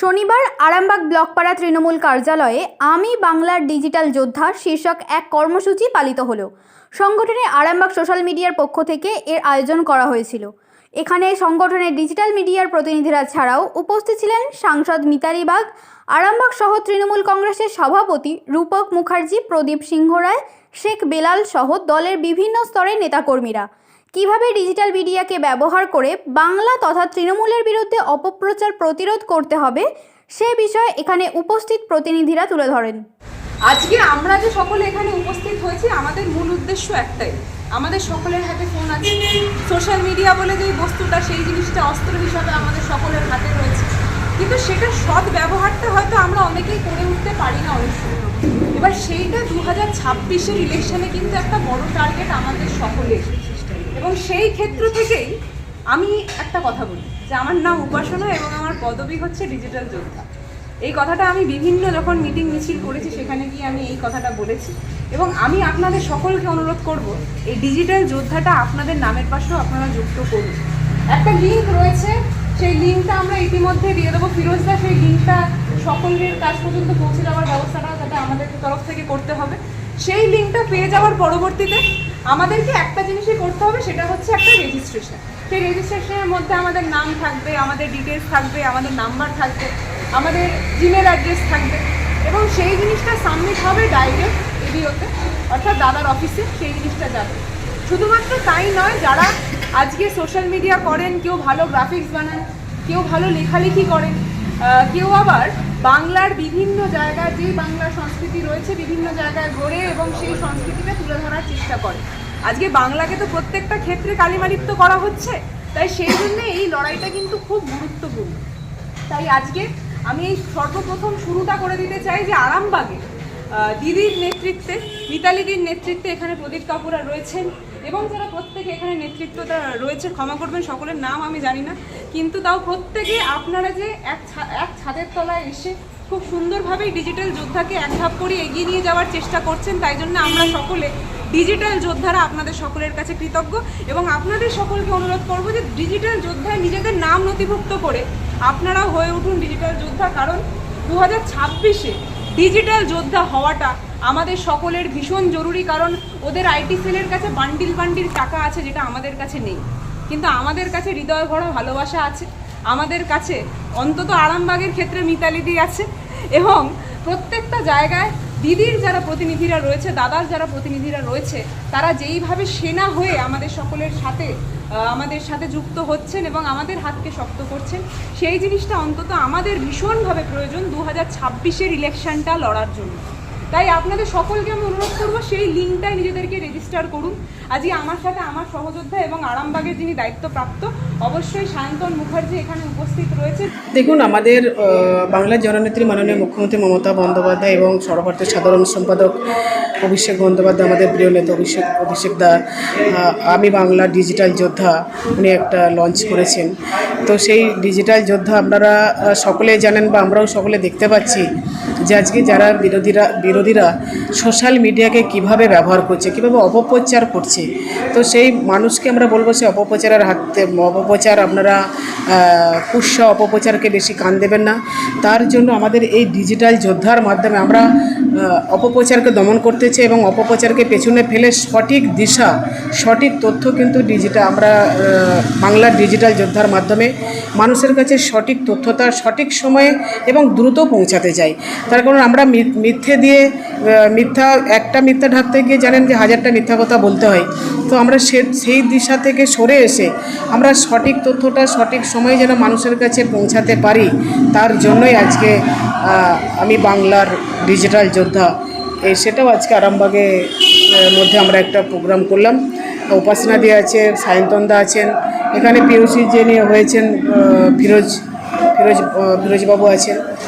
শনিবার আরামবাগ ব্লকপাড়া তৃণমূল কার্যালয়ে আমি বাংলার ডিজিটাল যোদ্ধা শীর্ষক এক কর্মসূচি পালিত হলো। সংগঠনে আরামবাগ সোশ্যাল মিডিয়ার পক্ষ থেকে এর আয়োজন করা হয়েছিল। এখানে সংগঠনের ডিজিটাল মিডিয়ার প্রতিনিধিরা ছাড়াও উপস্থিত ছিলেন সাংসদ মিতালি বাগ, আরামবাগ সহ তৃণমূল কংগ্রেসের সভাপতি রূপক মুখার্জি, প্রদীপ সিংহ রায়, শেখ বেলাল সহ দলের বিভিন্ন স্তরের নেতাকর্মীরা। কীভাবে ডিজিটাল মিডিয়াকে ব্যবহার করে বাংলা তথা তৃণমূলের বিরুদ্ধে অপপ্রচার প্রতিরোধ করতে হবে, সে বিষয়ে এখানে উপস্থিত প্রতিনিধিরা তুলে ধরেন। আজকে আমরা যে সকলে এখানে উপস্থিত হয়েছি, আমাদের মূল উদ্দেশ্য একটাই। আমাদের সকলের হাতে ফোন আছে। সোশ্যাল মিডিয়া বলে যে বস্তুটা, সেই জিনিসটা অস্ত্র হিসাবে আমাদের সকলের হাতে রয়েছে। কিন্তু সেটা সৎ ব্যবহারটা হয়তো আমরা অনেকেই করে উঠতে পারি না অনেক এবার সেইটা দু হাজার ছাব্বিশের ইলেকশনে কিন্তু একটা বড় টার্গেট আমাদের সকলের। এবং সেই ক্ষেত্র থেকেই আমি একটা কথা বলি, যে আমার নাম উপাসনা এবং আমার পদবি হচ্ছে ডিজিটাল যোদ্ধা। এই কথাটা আমি বিভিন্ন যখন মিটিং মিছিল করেছি, সেখানে গিয়ে আমি এই কথাটা বলেছি। এবং আমি আপনাদের সকলকে অনুরোধ করব, এই ডিজিটাল যোদ্ধাটা আপনাদের নামের পাশেও আপনারা যুক্ত করুন। একটা লিঙ্ক রয়েছে, সেই লিঙ্কটা আমরা ইতিমধ্যে দিয়ে দেবো। ফিরোজদা, সেই লিঙ্কটা সকলের কাজ পর্যন্ত পৌঁছে যাওয়ার ব্যবস্থাটা যাতে আমাদের তরফ থেকে করতে হবে। সেই লিঙ্কটা পেয়ে যাওয়ার পরবর্তীতে আমাদেরকে একটা জিনিসই করতে হবে, সেটা হচ্ছে একটা রেজিস্ট্রেশন সেই রেজিস্ট্রেশনের মধ্যে আমাদের নাম থাকবে, আমাদের ডিটেলস থাকবে, আমাদের নাম্বার থাকবে, আমাদের জিমেল অ্যাড্রেস থাকবে এবং সেই জিনিসটা সাবমিট হবে ডাইরেক্ট এডিওতে অর্থাৎ দাদার অফিসে সেই জিনিসটা যাবে। শুধুমাত্র তাই নয়, যারা আজকে সোশ্যাল মিডিয়া করেন, কেউ ভালো গ্রাফিক্স বানান, কেউ ভালো লেখালেখি করেন কেউ আবার বাংলার বিভিন্ন জায়গায় যে বাংলা সংস্কৃতি রয়েছে, বিভিন্ন জায়গায় গড়ে এবং সেই সংস্কৃতিটা তুলে ধরার চেষ্টা করে। আজকে বাংলাকে তো প্রত্যেকটা ক্ষেত্রে কালিমালিপ্ত করা হচ্ছে, তাই সেই জন্য এই লড়াইটা কিন্তু খুব গুরুত্বপূর্ণ। তাই আজকে আমি এই সর্বপ্রথম শুরুটা করে দিতে চাই যে আরামবাগে দিদির নেতৃত্বে, মিতালিদির নেতৃত্বে এখানে প্রদীপ কাপুরা রয়েছেন। এবং যারা প্রত্যেকে এখানে নেতৃত্বটা রয়েছে, ক্ষমা করবেন, সকলের নাম আমি জানি না, কিন্তু তাও প্রত্যেকে আপনারা যে এক এক ছাদের তলায় এসে খুব সুন্দরভাবেই ডিজিটাল যোদ্ধাকে এক ধাপ করে এগিয়ে নিয়ে যাওয়ার চেষ্টা করছেন, তাই জন্য আমরা সকলে ডিজিটাল যোদ্ধারা আপনাদের সকলের কাছে কৃতজ্ঞ এবং আপনাদের সকলকে অনুরোধ করব যে ডিজিটাল যোদ্ধায় নিজেদের নাম নথিভুক্ত করে আপনারাও হয়ে উঠুন ডিজিটাল যোদ্ধা, কারণ দু হাজার ডিজিটাল যোদ্ধা হওয়াটা আমাদের সকলের ভীষণ জরুরি, কারণ ওদের আইটি সেলের কাছে বান্ডিল বান্ডিল টাকা আছে যেটা আমাদের কাছে নেই। কিন্তু আমাদের কাছে হৃদয় ভরা ভালোবাসা আছে। আমাদের কাছে অন্তত আরামবাগের ক্ষেত্রে মিতালিদি আছে এবং প্রত্যেকটা জায়গায় দিদির যারা প্রতিনিধিরা রয়েছে, দাদার যারা প্রতিনিধিরা রয়েছে, তারা যেইভাবে সেনা হয়ে আমাদের সকলের সাথে আমাদের সাথে যুক্ত হচ্ছেন এবং আমাদের হাতকে শক্ত করছেন, সেই জিনিসটা অন্তত আমাদের ভীষণভাবে প্রয়োজন দু হাজার ইলেকশনটা লড়ার জন্য। তাই আপনাদের সকলকে আমি অনুরোধ করব, সেই লিঙ্কটাই নিজেদেরকে রেজিস্টার করুন। আজকে আমার সাথে আমার সহযোদ্ধা এবং আরামবাগের যিনি দায়িত্বপ্রাপ্ত, অবশ্যই সায়ন্তন মুখার্জি এখানে উপস্থিত রয়েছে। দেখুন, আমাদের বাংলার জননেত্রী মাননীয় মুখ্যমন্ত্রী মমতা বন্দ্যোপাধ্যায় এবং সর্বভারতীয় সাধারণ সম্পাদক অভিষেক বন্দ্যোপাধ্যায়, আমাদের প্রিয় নেতা অভিষেক অভিষেক দা আমি বাংলা ডিজিটাল যোদ্ধা, উনি একটা লঞ্চ করেছেন। তো সেই ডিজিটাল যোদ্ধা আপনারা সকলে জানেন বা আমরাও সকলে দেখতে পাচ্ছি। যে আজকে যারা বিরোধীরা বিরোধীরা সোশ্যাল মিডিয়াকে কীভাবে ব্যবহার করছে, কীভাবে অপপ্রচার করছে, তো সেই মানুষকে আমরা বলব সে অপপ্রচারের হাতে অপপ্রচার আপনারা কুৎস অপপ্রচারকে বেশি কান দেবেন না। তার জন্য আমাদের এই ডিজিটাল যোদ্ধার মাধ্যমে আমরা অপপ্রচারকে দমন করতে চাই এবং অপপ্রচারকে পেছনে ফেলে সঠিক দিশা, সঠিক তথ্য কিন্তু ডিজিটাল আমরা বাংলার ডিজিটাল যোদ্ধার মাধ্যমে মানুষের কাছে সঠিক তথ্যতা, সঠিক সময়ে এবং দ্রুত পৌঁছাতে চাই। তার কারণ আমরা মিথ্যে দিয়ে মিথ্যা, একটা মিথ্যা ঢাকতে গিয়ে জানেন যে হাজারটা মিথ্যা কথা বলতে হয়। তো আমরা সে, সেই দিশা থেকে সরে এসে আমরা সঠিক তথ্যটা, সঠিক সময়ে যেন মানুষের কাছে পৌঁছাতে পারি, তার জন্যই আজকে আমি বাংলার ডিজিটাল যোদ্ধা। এই সেটাও আজকে আরামবাগে মধ্যে আমরা একটা প্রোগ্রাম করলাম। উপাসনা দিয়ে আছে সায়ন্তনদা আছেন। এখানে পিউসি যে নিয়ে হয়েছেন ফিরোজ ফিরোজ ফিরোজবাবু আছেন।